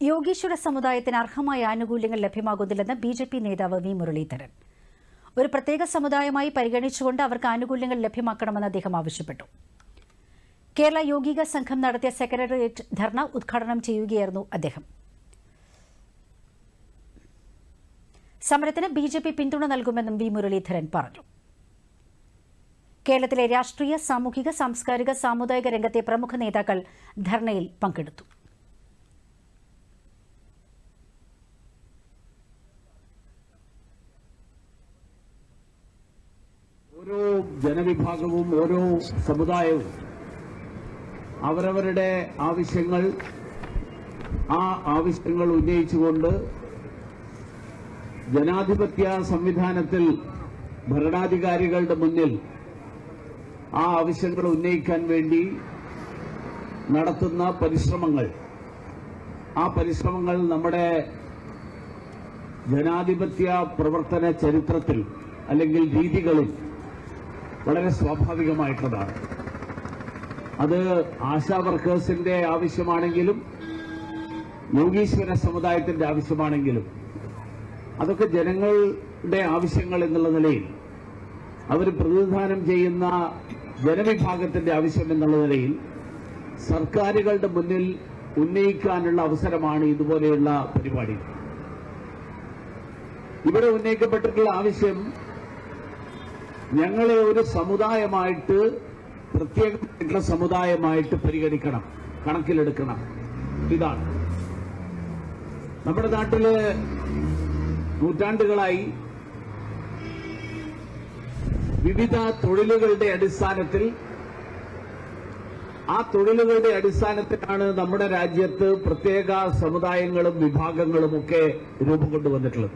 യോഗീശ്വര സമുദായത്തിന് അർഹമായ ആനുകൂല്യങ്ങൾ ലഭ്യമാകുന്നില്ലെന്ന് ബി ജെ പി നേതാവ് വി മുരളീധരൻ. ഒരു പ്രത്യേക സമുദായമായി പരിഗണിച്ചുകൊണ്ട് അവർക്ക് ആനുകൂല്യങ്ങൾ ലഭ്യമാക്കണമെന്ന് അദ്ദേഹം ആവശ്യപ്പെട്ടു. കേരള യോഗിക സംഘം നടത്തിയ സെക്രട്ടേറിയറ്റ് ധർണ ഉദ്ഘാടനം ചെയ്യുകയായിരുന്നു അദ്ദേഹം. സമരത്തിന് ബി ജെ പി പിന്തുണ നൽകുമെന്നും വി മുരളീധരൻ പറഞ്ഞു. കേരളത്തിലെ രാഷ്ട്രീയ സാമൂഹിക സാംസ്കാരിക സാമുദായിക രംഗത്തെ പ്രമുഖ നേതാക്കൾ ധർണയിൽ പങ്കെടുത്തു. ഓരോ ജനവിഭാഗവും ഓരോ സമുദായവും അവരവരുടെ ആവശ്യങ്ങൾ ആ ആവശ്യങ്ങൾ ഉന്നയിച്ചുകൊണ്ട് ജനാധിപത്യ സംവിധാനത്തിൽ ഭരണാധികാരികളുടെ മുന്നിൽ ആ ആവശ്യങ്ങൾ ഉന്നയിക്കാൻ വേണ്ടി നടത്തുന്ന പരിശ്രമങ്ങൾ. ആ പരിശ്രമങ്ങൾ നമ്മുടെ ജനാധിപത്യ പ്രവർത്തന ചരിത്രത്തിൽ അല്ലെങ്കിൽ രീതികളിൽ വളരെ സ്വാഭാവികമായിട്ടുള്ളതാണ്. അത് ആശാ വർക്കേഴ്സിന്റെ ആവശ്യമാണെങ്കിലും യോഗീശ്വര സമുദായത്തിന്റെ ആവശ്യമാണെങ്കിലും അതൊക്കെ ജനങ്ങളുടെ ആവശ്യങ്ങൾ എന്നുള്ള നിലയിൽ അവർ പ്രതിനിധാനം ചെയ്യുന്ന ജനവിഭാഗത്തിന്റെ ആവശ്യം എന്നുള്ള നിലയിൽ സർക്കാരുകളുടെ മുന്നിൽ ഉന്നയിക്കാനുള്ള അവസരമാണ് ഇതുപോലെയുള്ള പരിപാടി ഇവിടെ ഉന്നയിക്കപ്പെട്ടിട്ടുള്ള ആവശ്യം ഞങ്ങളെ ഒരു സമുദായമായിട്ട് പ്രത്യേകമായിട്ടുള്ള സമുദായമായിട്ട് പരിഗണിക്കണം. കണക്കിലെടുക്കണം. ഇതാണ്. നമ്മുടെ നാട്ടിൽ നൂറ്റാണ്ടുകളായി വിവിധ തൊഴിലുകളുടെ അടിസ്ഥാനത്തിൽ ആ തൊഴിലുകളുടെ അടിസ്ഥാനത്തിലാണ് നമ്മുടെ രാജ്യത്ത് പ്രത്യേക സമുദായങ്ങളും വിഭാഗങ്ങളും ഒക്കെ രൂപം കൊണ്ടുവന്നിട്ടുള്ളത്.